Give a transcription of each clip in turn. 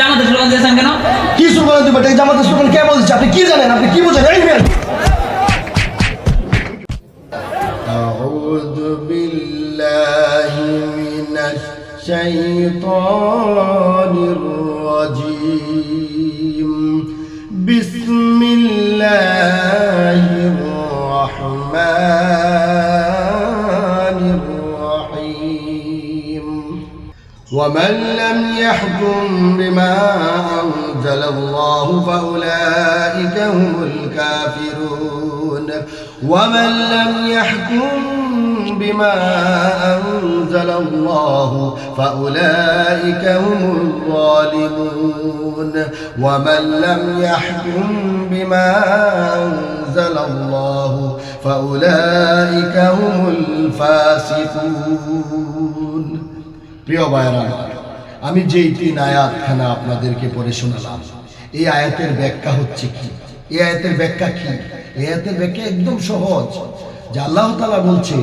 জামাতের স্লোগান দিয়েছেন কেন কি স্লোগান দিব এটা জামাতের স্লোগান কে বলছে আপনি কি জানেন আপনি কি বোঝেন এই মেয়ে أعوذ بالله من الشيطان ومن لم يحكم بما أنزل الله فأولئك هم الكافرون. ومن لم يحكم بما أنزل الله فأولئك هم الظالمون. ومن لم يحكم بما أنزل الله فأولئك هم الفاسقون. প্রিয় আমার, আমি যেই তিন আয়াতখানা আপনাদেরকে পড়ে শোনালাম এই আয়াতের ব্যাখ্যা হচ্ছে কি? এই আয়াতের ব্যাখ্যা কি? এই আয়াতের ব্যাখ্যা একদম সহজ যে আল্লাহ তালা বলছে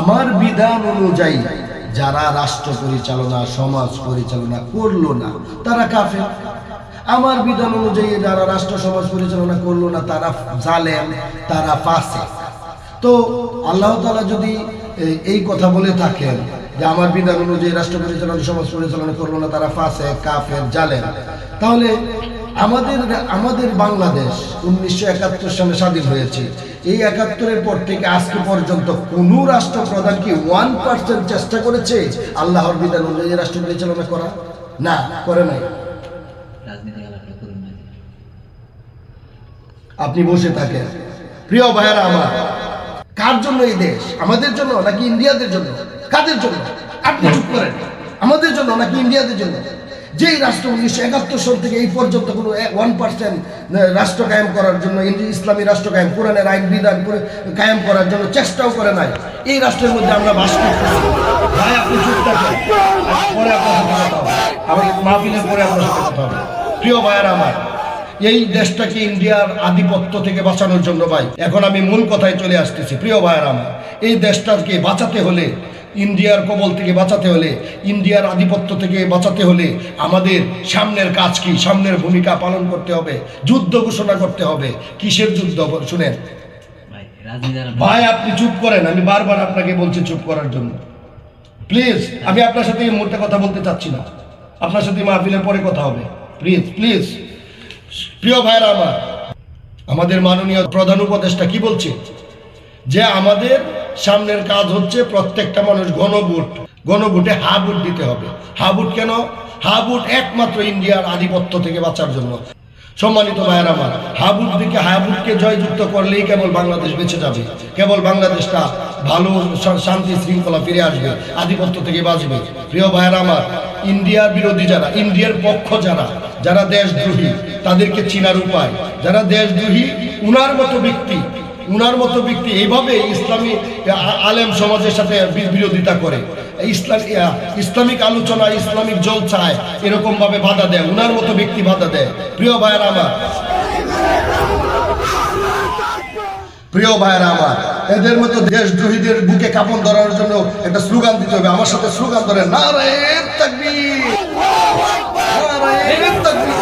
আমার বিধান অনুযায়ী যারা রাষ্ট্র পরিচালনা সমাজ পরিচালনা করল না তারা কাফের। আমার বিধান অনুযায়ী যারা রাষ্ট্র সমাজ পরিচালনা করল না তারা জালেম তারা ফাসে তো আল্লাহ তালা যদি এই কথা বলে থাকেন যে আমার বিধান অনুযায়ী রাষ্ট্র পরিচালনা সমাজ পরিচালনা করব না তারা ফাঁসে কাফের জালেন তাহলে আমাদের আমাদের বাংলাদেশ উনিশশো একাত্তর সালে স্বাধীন হয়েছে। এই একাত্তরের পর থেকে আজকে পর্যন্ত কোনো রাষ্ট্রপ্রধান কি ওয়ান পার্সেন্ট চেষ্টা করেছে আল্লাহর বিধান অনুযায়ী রাষ্ট্র পরিচালনা করা? না করে নাই। আপনি বসে থাকেন। প্রিয় ভাইয়েরা আমার কার জন্য এই দেশ? আমাদের জন্য নাকি ইন্ডিয়াদের জন্য? কাদের জন্য? আপনি চুপ করেন। আমাদের জন্য নাকি ইন্ডিয়াদের জন্য? যেই রাষ্ট্র উনিশশো একাত্তর সাল থেকে এই পর্যন্ত কোনো ওয়ান পার্সেন্ট রাষ্ট্র কায়েম করার জন্য ইসলামী রাষ্ট্র কায়েম, কোরআনের আইন, বিধান কায়েম করার জন্য চেষ্টাও করে নাই। এই রাষ্ট্রের মধ্যে আমরা বাস করতেছি। ভাই, আপনি পরে আপনার পরে প্রিয় ভাইয়েরা আমার, এই দেশটাকে ইন্ডিয়ার আধিপত্য থেকে বাঁচানোর জন্য ভাই, এখন আমি মূল কথায় চলে আসতেছি। প্রিয় ভাইয়ের আমার, এই দেশটাকে বাঁচাতে হলে ইন্ডিয়ার কবল থেকে বাঁচাতে হলে ইন্ডিয়ার আধিপত্য থেকে বাঁচাতে হলে আমাদের সামনের কাজ কি? সামনের ভূমিকা পালন করতে হবে যুদ্ধ ঘোষণা করতে হবে। কিসের যুদ্ধ? শুনেন। ভাই আপনি চুপ করেন আমি বারবার আপনাকে বলছি চুপ করার জন্য। প্লিজ আমি আপনার সাথে এই মুহূর্তে কথা বলতে চাচ্ছি না। আপনার সাথে মাহফিলের পরে কথা হবে। Please please. প্রিয় ভাইরা আমার আমাদের মাননীয় প্রধান উপদেষ্টা কি বলছে? যে আমাদের সামনের কাজ হচ্ছে প্রত্যেকটা মানুষ গণভোট গণভোটে হা ভোট দিতে হবে। হা ভোট কেন? হা ভোট একমাত্র ইন্ডিয়ার আধিপত্য থেকে বাঁচার জন্য। সম্মানিত ভাইয়ের আমার, হাবুট দিকে হাবুটকে জয়যুক্ত করলেই কেবল বাংলাদেশ বেঁচে যাবে। কেবল বাংলাদেশটা ভালো শান্তি শৃঙ্খলা ফিরে আসবে, আধিপত্য থেকে বাঁচবে। প্রিয় ভাইয়ের আমার, ইন্ডিয়ার বিরোধী যারা, ইন্ডিয়ার পক্ষ যারা যারা দেশদ্রোহী, তাদেরকে চিনার উপায়। যারা দেশদ্রোহী, উনার মতো ব্যক্তি উনার মতো ব্যক্তি এইভাবে ইসলামী আলেম সমাজের সাথে বিরোধিতা করে। ইসলাম ইসলামিক আলোচনা, ইসলামিক জলছায় এরকম ভাবে বাধা দেয়, উনার মতো ব্যক্তি বাধা দেয়। প্রিয় ভাইয়ের আমার, প্রিয় ভাইয়েরা আমার, এদের মতো দেশদ্রোহীদের বুকে কাপড় ধরার জন্য একটা স্লোগান দিতে হবে। আমার সাথে স্লোগান ধরে না রে তাকবীর নারায়ে তাকবীর।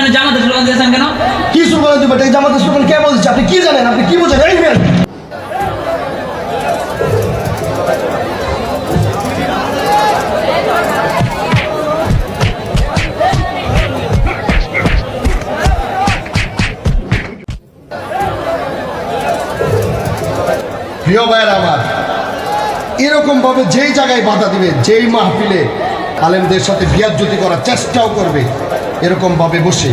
আপনি জামাতের স্লোগান দিয়েছেন কেন? কি স্লোগান দিব? এটা জামাতের স্লোগান কে বলছে আপনি কি জানেন? আপনি কি এই প্রিয় ভাইয়ের আমার এরকম ভাবে যেই জায়গায় বাধা দিবে, যেই মাহফিলে আলেমদের সাথে বিয়াজ্যতি করার চেষ্টাও করবে এরকম ভাবে বসে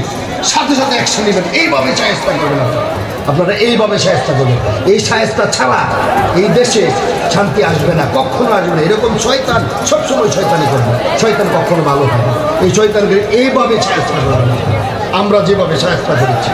সাথে সাথে অ্যাকশন নেবেন। এইভাবে সাহেস্তা করবেন আপনারা আপনারা এইভাবে সাহেস্তা করবেন। এই সাহেস্তা ছাড়া এই দেশে শান্তি আসবে না, কখনো আসবে না। এরকম শয়তান সবসময় শয়তানি করবে। শয়তান কখনো ভালো হয় না। এই শয়তানকে এইভাবে সাহেস্তা করবেন আমরা যেভাবে সাহেস্তা করেছি